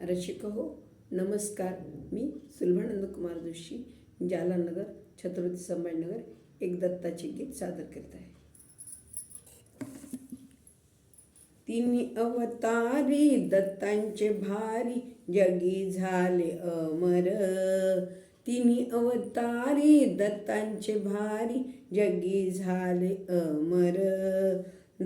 रसिक हो नमस्कार. मी सुलभानंद कुमार जोशी जालानगर छत्रपती संभाजीनगर एक दत्ताचे गीत सादर करत आहे. तिन्ही अवतारी दत्तांचे भारी जगी झाले अमर. तिन्ही अवतारी दत्तांचे भारी जगी झाले अमर.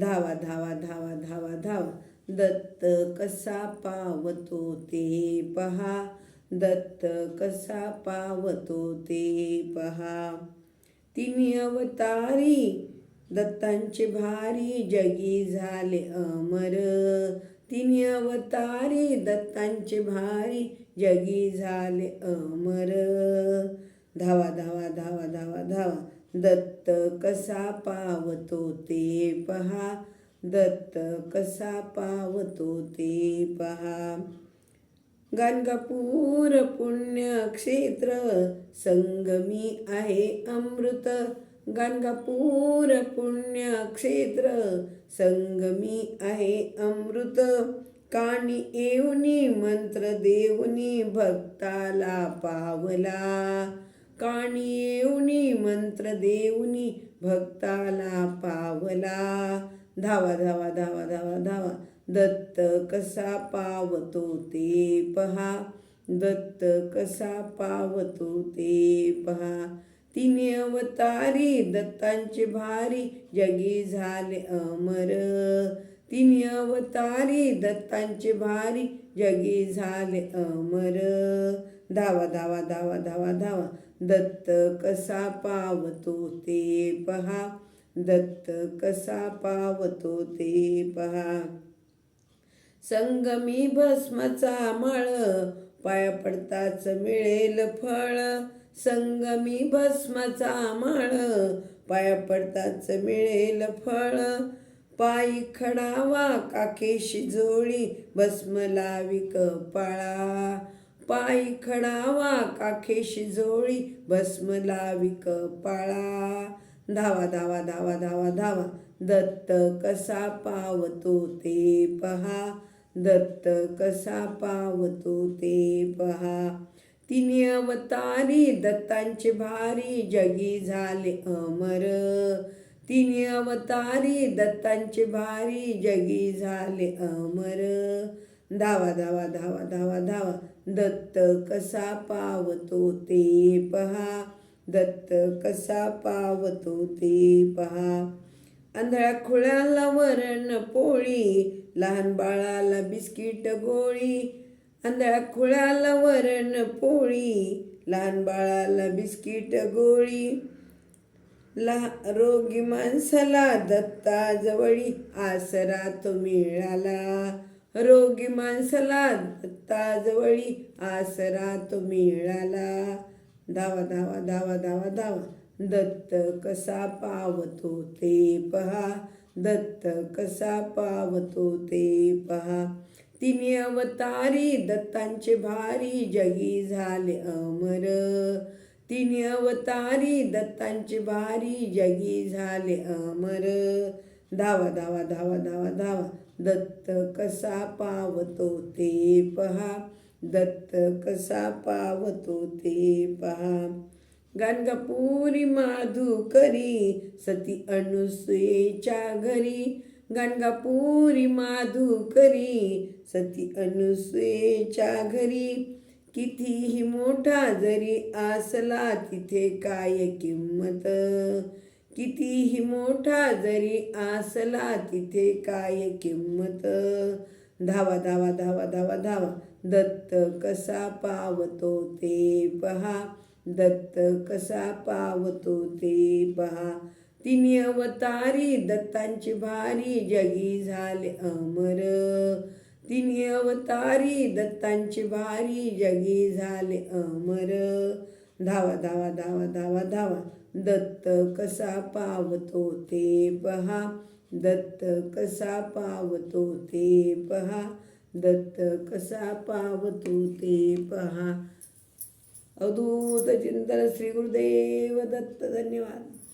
धावा धावा धावा धावा धावा. दत्त कसा पावतो ते पहा. दत्त कसा पावतो ते पहा. तिन्ही अवतारी दत्तांचे भारी जगी झाले अमर. तिन्ही अवतारी दत्तांचे भारी जगी झाले अमर. धावा धावा धावा धावा धावा. दत्त कसा पावतो ते पहा. दत्त कसा पावतो ते पहा. गाणगापूर पुण्यक्षेत्र संगमी आहे अमृत. गाणगापूर पुण्यक्षेत्र संगमी आहे अमृत. काणी येऊनी मंत्र देऊनी भक्ताला पावला. काणी येऊनी मंत्र देऊनी भक्ताला पावला. धावा धावा धावा धावा धावा. दत्त कसा पावतो ते पहा. दत्त कसा पावतो ते पहा. तिने अवतारी दत्तांचे भारी जगी झाले अमर. तिने अवतारी दत्तांचे भारी जगी झाले अमर. धावा धावा धावा धावा धावा. दत्त कसा पावतो ते पहा. दत्त कसा पावतो ते पहा. संगमी भस्माचा मळ पाया पडताच मिळेल फळ. संगमी भस्माचा माळ पाया पडताच मिळेल फळ. पायी खडावा काकेशी जोळी भस्म लावी कपाळा पायी खडावा काखे शिजोळी भस्म लावी कपाळा धावा धावा धावा धावा धावा. दत्त कसा पावतो ते पहा. दत्त कसा पावतो ते पहा. तिने अवतारी दत्तांचे भारी जगी झाले अमर. तिने अवतारी दत्तांचे भारी जगी झाले अमर. धावा धावा धावा धावा धावा. दत्त कसा पावतो ते पहा. दत्त कसा पावतो ते पहा. आंधळा खुळ्याला वरण पोळी लहान बाळाला बिस्किट गोळी. आंधळा खुळ्याला वरण पोळी लहान बाळाला बिस्किट गोळी. लहा रोगी माणसाला दत्ता जवळी आसरा तो मिळाला. रोगी माणसाला ताजवळी आसरा तो मिळाला. धावा धावा धावा धावा धावा. दत्त कसा पावतो ते पहा. दत्त कसा पावतो ते पहा. तिने अवतारी दत्तांचे भारी जगी झाले अमर. तिने अवतारी दत्तांचे भारी जगी झाले अमर. धावा धावा धावा धावा धावा दत्त कसा पावतो ते पहा. दत्त कसा पावतो ते पहा. गाणगापुरी माधुकरी सती अनुसुयेच्या घरी. गाणगापुरी माधुकरी सती अनुसुयेच्या घरी. कितीही मोठा जरी असला तिथे काय किंमत? कितीही मोठा जरी असला तिथे काय किंमत? धावा धावा धावा धावा धावा. दत्त कसा पावतो ते पहा. दत्त कसा पावतो ते पहा. तिने अवतारी दत्तांची भारी जगी झाले अमर. तिने अवतारी दत्तांची भारी जगी झाले अमर. धावा धावा धावा धावा धावा. दत्त कसा पावतो ते पहा. दत्त कसा पावतो ते पहा. दत्त कसा पावतो ते पहा. अवधूत चिंतन श्री गुरुदेव दत्त धन्यवाद.